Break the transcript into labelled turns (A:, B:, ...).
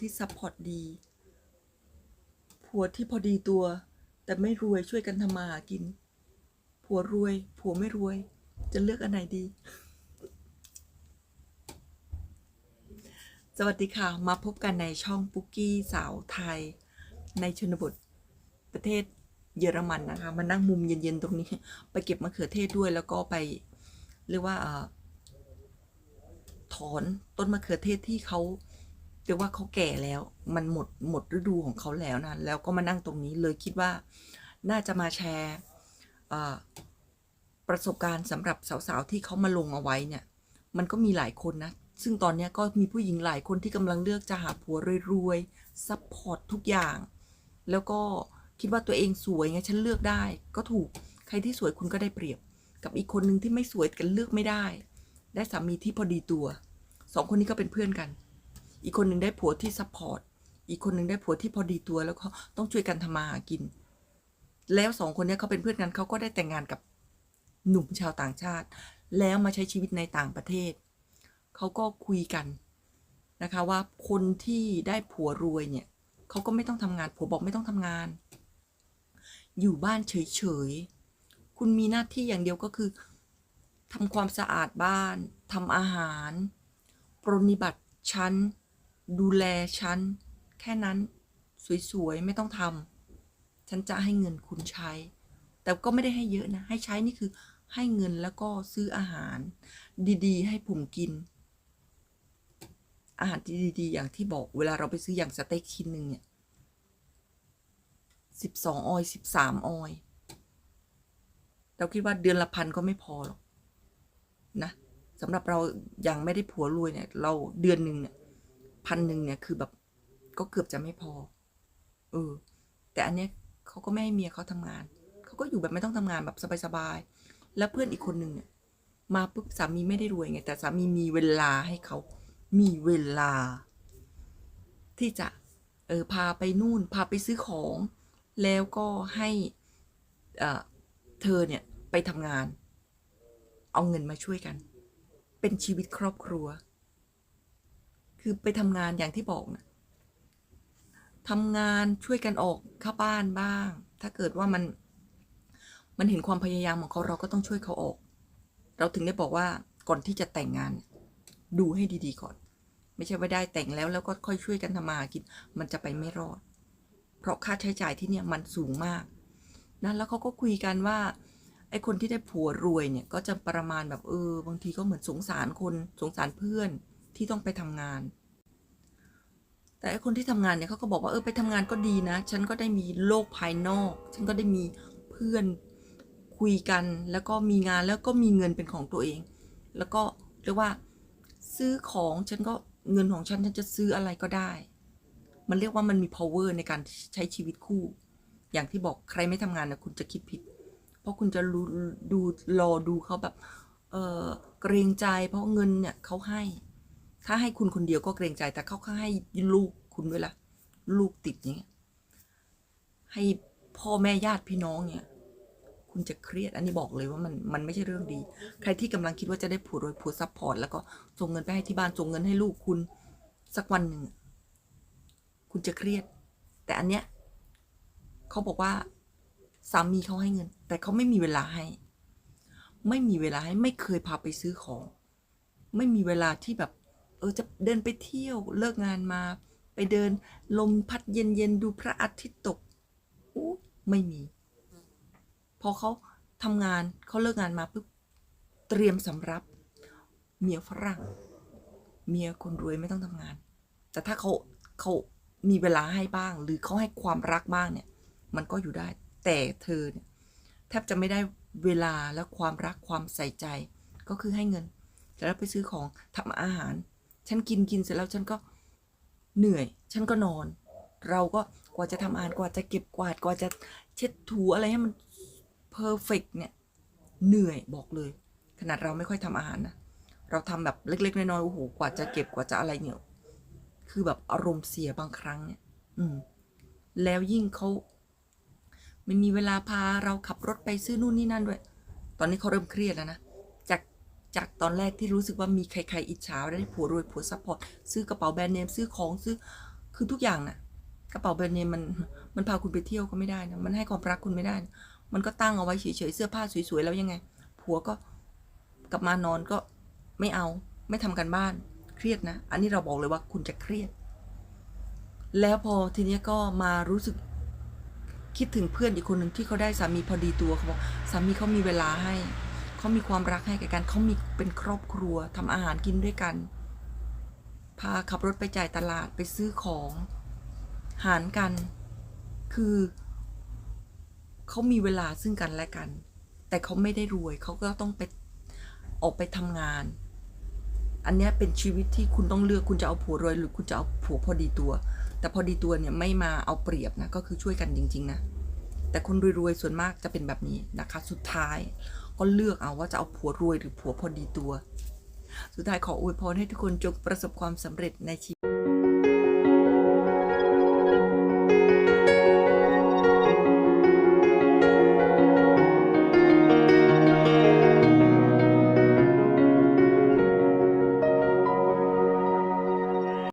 A: ที่ซัพพอร์ตดี ผัวที่พอดีตัว แต่ไม่รวยช่วยกันทำมาหากิน ผัวรวย ผัวไม่รวย จะเลือกอันไหนดี สวัสดีค่ะ มาพบกันในช่องปุกกี้สาวไทย ในชนบทประเทศเยอรมันนะคะ มานั่งมุมเย็นๆตรงนี้ ไปเก็บมะเขือเทศด้วยแล้วก็ไปเรียกว่าถอนต้นมะเขือเทศที่เขา ยกว่าเขาแก่แล้ว มันหมดหมดฤดูของเขาแล้วนะ แล้วก็มานั่งตรงนี้เลยคิดว่าน่าจะมาแชร์ประสบการณ์สำหรับสาวๆที่เขามาลงเอาไว้เนี่ย มันก็มีหลายคนนะ ซึ่งตอนนี้ก็มีผู้หญิงหลายคนที่กำลังเลือกจะหาผัวรวยๆซัพพอร์ตทุกอย่าง แล้วก็คิดว่าตัวเองสวยไงฉันเลือกได้ ก็ถูกใครที่สวยคุณก็ได้เปรียบ กับอีกคนหนึ่งที่ไม่สวยกันเลือกไม่ได้ ได้สามีที่พอดีตัวสองคนนี้ก็เป็นเพื่อนกัน อีกคนหนึ่งได้ผัวที่ซัพพอร์ต อีกคนหนึ่งได้ผัวที่พอดีตัวแล้วก็ต้องช่วยกันทำมาหากิน แล้วสองคนนี้เขาเป็นเพื่อนกันเขาก็ได้แต่งงานกับหนุ่มชาวต่างชาติ แล้วมาใช้ชีวิตในต่างประเทศ เขาก็คุยกันนะคะว่าคนที่ได้ผัวรวยเนี่ยเขาก็ไม่ต้องทำงาน ผัวบอกไม่ต้องทำงาน อยู่บ้านเฉยๆ คุณมีหน้าที่อย่างเดียวก็คือทำความสะอาดบ้านทำอาหาร ปรนนิบัติฉัน ดูแลฉัน แค่นั้น สวยๆ ไม่ต้องทำฉันจะให้เงินคุณใช้ แต่ก็ไม่ได้ให้เยอะนะ ให้ใช้นี่คือให้เงินแล้วก็ซื้ออาหาร ดีๆ ให้ผมกิน อาหารดีๆ อย่างที่บอกเวลาเราไปซื้ออย่างสเต็กชิ้นหนึ่งเนี่ยสิบสองออยสิบสามออยเราคิดว่าเดือนละพันก็ไม่พอหรอกนะสำหรับเรายังไม่ได้ผัวรวยเนี่ย เราเดือนหนึ่งเนี่ย พันหนึ่งเนี่ยคือแบบก็เกือบจะไม่พอ เออ แต่อันเนี้ยเขาก็ไม่ให้เมียเขาทำงาน เขาก็อยู่แบบไม่ต้องทำงานแบบสบายๆ แล้วเพื่อนอีกคนหนึ่งเนี่ย มาปุ๊บสามีไม่ได้รวยไง แต่สามีมีเวลาให้เขา มีเวลา ที่จะ เออ พาไปนู่น พาไปซื้อของ แล้วก็ให้เอ่อเธอเนี่ยไปทำงาน เอาเงินมาช่วยกัน เป็นชีวิตครอบครัว คือไปทำงานอย่างที่บอกนะทำงานช่วยกันออกเข้าบ้านบ้าง ถ้าเกิดว่ามัน มันเห็นความพยายามของเขาเราก็ต้องช่วยเขาออก เราถึงได้บอกว่าก่อนที่จะแต่งงาน ดูให้ดีๆก่อน ไม่ใช่ว่าได้แต่งแล้วแล้วก็ค่อยช่วยกันทำมาหากิน มันจะไปไม่รอด เพราะค่าใช้จ่ายที่เนี่ยมันสูงมากนะแล้วเขาก็คุยกันว่าไอ้คนที่ได้ผัวรวยเนี่ยก็จะประมาณแบบเออบางทีก็เหมือนสงสารคนสงสารเพื่อน ที่ต้องไปทำงาน แต่ไอคนที่ทำงานเนี่ยเขาก็บอกว่าเออไปทำงานก็ดีนะ ฉันก็ได้มีโลกภายนอก ฉันก็ได้มีเพื่อนคุยกัน แล้วก็มีงานแล้วก็มีเงินเป็นของตัวเอง แล้วก็เรียกว่าซื้อของฉันก็เงินของฉันฉันจะซื้ออะไรก็ได้ มันเรียกว่ามันมี power ในการใช้ชีวิตคู่ อย่างที่บอกใครไม่ทำงานนะคุณจะคิดผิด เพราะคุณจะรู้ดูรอดูเขาแบบ เออเกรงใจเพราะเงินเนี่ยเขาให้ ถ้าให้คุณคนเดียวก็เกรงใจ แต่เขาก็ให้ลูกคุณด้วยล่ะ ลูกติดอย่างเงี้ย ให้พ่อแม่ญาติพี่น้องเนี่ย คุณจะเครียด อันนี้บอกเลยว่ามันมันไม่ใช่เรื่องดี ใครที่กำลังคิดว่าจะได้ผัวรวยผัวซัพพอร์ตแล้วก็ส่งเงินไปให้ที่บ้านส่งเงินให้ลูกคุณ สักวันหนึ่งคุณจะเครียด แต่อันเนี้ยเขาบอกว่าสามีเขาให้เงิน แต่เขาไม่มีเวลาให้ ไม่มีเวลาให้ไม่เคยพาไปซื้อของ ไม่มีเวลาที่แบบ เออจะเดินไปเที่ยวเลิกงานมา ไปเดินลมพัดเย็นๆดูพระอาทิตย์ตกอู้ไม่มี พอเขาทำงานเขาเลิกงานมาปุ๊บเตรียมสำรับ เมียฝรั่ง เมียคนรวยไม่ต้องทำงาน แต่ถ้าเขาเขามีเวลาให้บ้าง หรือเขาให้ความรักบ้างเนี่ย มันก็อยู่ได้ แต่เธอเนี่ยแทบจะไม่ได้เวลาและความรักความใส่ใจ ก็คือให้เงิน แล้วไปซื้อของทำอาหาร ฉันกินกินเสร็จแล้วฉันก็เหนื่อย ฉันก็นอน เราก็กว่าจะทำอาหารกว่าจะเก็บกวาดกว่าจะเช็ดถูอะไรให้มันเพอร์เฟกเนี่ยเหนื่อยบอกเลย ขนาดเราไม่ค่อยทำอาหารนะเราทำแบบเล็ก ๆ น้อยๆโอ้โหกว่าจะเก็บกว่าจะอะไรเนี่ยคือแบบอารมณ์เสียบางครั้งเนี่ย อืม แล้วยิ่งเขาไม่มีเวลาพาเราขับรถไปซื้อนู่นนี่นั่นด้วย ตอนนี้เขาเริ่มเครียดแล้วนะ จากตอนแรกที่รู้สึกว่ามีใคร ๆ อิจฉาได้ผัวรวยผัวซัพพอร์ตซื้อกระเป๋าแบรนด์เนมซื้อของซื้อคือทุกอย่างน่ะ กระเป๋าแบรนด์เนมมันมันพาคุณไปเที่ยวก็ไม่ได้นะมันให้ความรักคุณไม่ได้นะมันก็ตั้งเอาไว้เฉยๆเสื้อผ้าสวยๆแล้วยังไง ผัวก็กลับมานอนก็ไม่เอาไม่ทำกันบ้าน เครียดนะ อันนี้เราบอกเลยว่าคุณจะเครียด แล้วพอทีนี้ก็มารู้สึกคิดถึงเพื่อนอีกคนหนึ่งที่เขาได้สามีพอดีตัวเขาบอกสามีเขามีเวลาให้ เขามีความรักให้กับกันเขามีเป็นครอบครัวทำอาหารกินด้วยกัน พาขับรถไปจ่ายตลาดไปซื้อของ หารกัน คือเขามีเวลาซึ่งกันและกัน แต่เขาไม่ได้รวยเขาก็ต้องไปออกไปทำงาน อันนี้เป็นชีวิตที่คุณต้องเลือกคุณจะเอาผัวรวยหรือคุณจะเอาผัวพอดีตัว แต่พอดีตัวเนี่ยไม่มาเอาเปรียบนะก็คือช่วยกันจริง ๆ นะแต่คนรวยๆส่วนมากจะเป็นแบบนี้นะคะ สุดท้าย ก็เลือกเอาว่าจะเอาผัวรวยหรือผัวพอดีตัว สุดท้ายขออวยพรให้ทุกคนจงประสบความสำเร็จในชีวิต